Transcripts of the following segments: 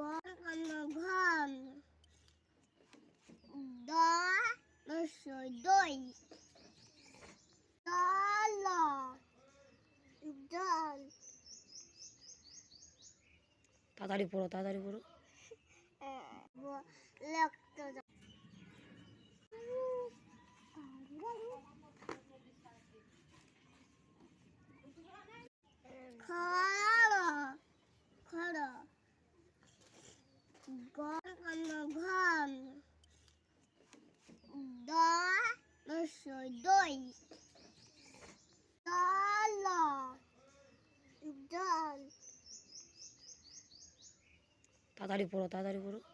ঘন দই দল তাড়াতাড়ি পড়ো তাড়াতাড়ি পড়ো ঘন দ নশয় দই দল দল তাড়াতাড়ি পড়ো তাড়াতাড়ি পড়ো।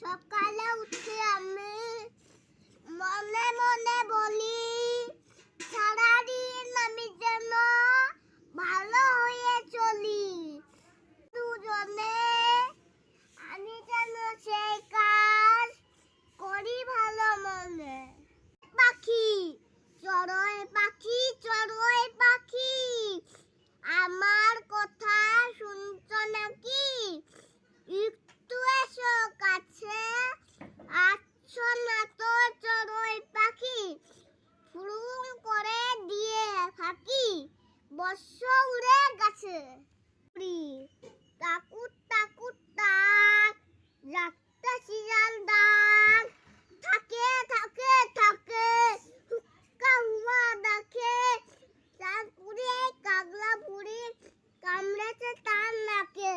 সকালে উঠে শস্য উড়ে গেছে তাকুত টাকুর তাক রাতটা শিয়াল ডাক। থাকে থাকে থাকে, হুক্কা দেখে তারপরে কাগলা ভুড়ি কামড়েছে তার নাকে।